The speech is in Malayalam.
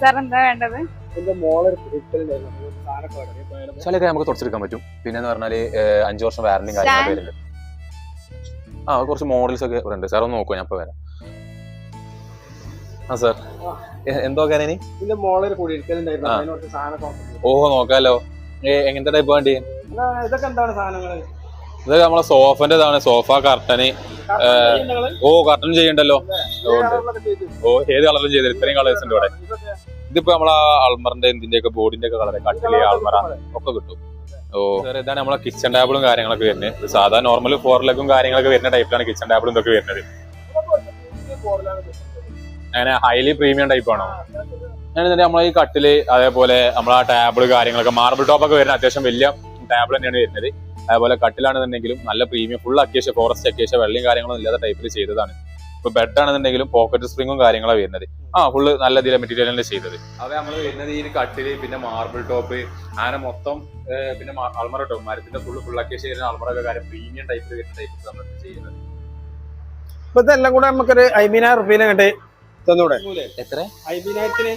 സാർ എന്താ വേണ്ടത് ചിലൊക്കെ നമുക്ക് തുടച്ചെടുക്കാൻ പറ്റും. പിന്നെ എന്ന് പറഞ്ഞാൽ അഞ്ചു വർഷം വാറണ്ടി. വരുന്നുണ്ട്. ആ കുറച്ച് മോഡൽസ് ഒക്കെ ഇവിടെ ഉണ്ട്. സാർ ഒന്ന് നോക്കുക ഞാൻ ഇപ്പൊ വരാം. ആ സാർ. എന്തോ കാര്യം ഇനി. ഓ നോക്കാലോ. എങ്ങനത്തെ ടൈപ്പ് വേണ്ടി? ഇതൊക്കെ എന്താണ് സാധനങ്ങൾ? ഇത് നമ്മളെ സോഫന്റെ ഇതാണ്. സോഫ കർട്ടന് ഓ കർട്ടൻ ചെയ്യണ്ടല്ലോ ഓ. ഏത് കളറും ചെയ്തത് ഇത്രയും കളേഴ്സ് ഉണ്ട് ഇവിടെ. ഇതിപ്പോ നമ്മളെ അൾമറിന്റെ എന്തിന്റെ ഒക്കെ ബോർഡിന്റെ ഒക്കെ കളർ കട്ടിൽ ആൾമറ ഒക്കെ കിട്ടും. ഓ. ഇതാണ് നമ്മളെ കിച്ചൺ ടേബിളും കാര്യങ്ങളൊക്കെ വരുന്നത്. സാധാരണ സാധാ നോർമൽ ഫോർ ലെഗും കാര്യങ്ങളൊക്കെ വരുന്ന ടൈപ്പിലാണ് കിച്ചൺ ടേബിളും ഇതൊക്കെ വരുന്നത്. അങ്ങനെ ഹൈലി പ്രീമിയം ടൈപ്പ് ആണോ? അങ്ങനെ നമ്മളെ ഈ കട്ടിൽ അതേപോലെ നമ്മളെ ടേബിൾ കാര്യങ്ങളൊക്കെ മാർബിൾ ടോപ്പ് ഒക്കെ വരുന്ന അത്യാവശ്യം വലിയ ടേബിൾ തന്നെയാണ് വരുന്നത്. അതേപോലെ കട്ടിലാണെന്നുണ്ടെങ്കിലും നല്ല premium full acacia forest acacia വെള്ളയും കാര്യങ്ങളൊന്നും ഇല്ലാത്ത ടൈപ്പിൽ ചെയ്തതാണ്. ഇപ്പൊ ബെഡ് ആണെന്നുണ്ടെങ്കിലും പോക്കറ്റ് സ്പ്രിങ്ങും കാര്യങ്ങളാണ് വരുന്നത് ആ ഫുള്ള് നല്ല ഇതിലെ മെറ്റീരിയൽ തന്നെ ചെയ്തത്. അത് നമ്മൾ വരുന്നത് ഈ കട്ടിൽ പിന്നെ മാർബിൾ ടോപ്പ് അങ്ങനെ മൊത്തം പിന്നെ അൾമറ ടോപ്പ് മരത്തിന്റെ ഫുള്ള് ഫുൾ അക്കേഷ്യ വരുന്ന അൾമറൊക്കെ കാര്യം പ്രീമിയം ടൈപ്പ് വരുന്ന ടൈപ്പ് നമ്മൾ ചെയ്യുന്നത്. ഇപ്പൊ ഇതെല്ലാം കൂടെ നമുക്കൊരു അയ്യായിരം റുപ്യനെ കണ്ട് തന്നൂടെ? എത്ര? അയ്യായിരത്തിന്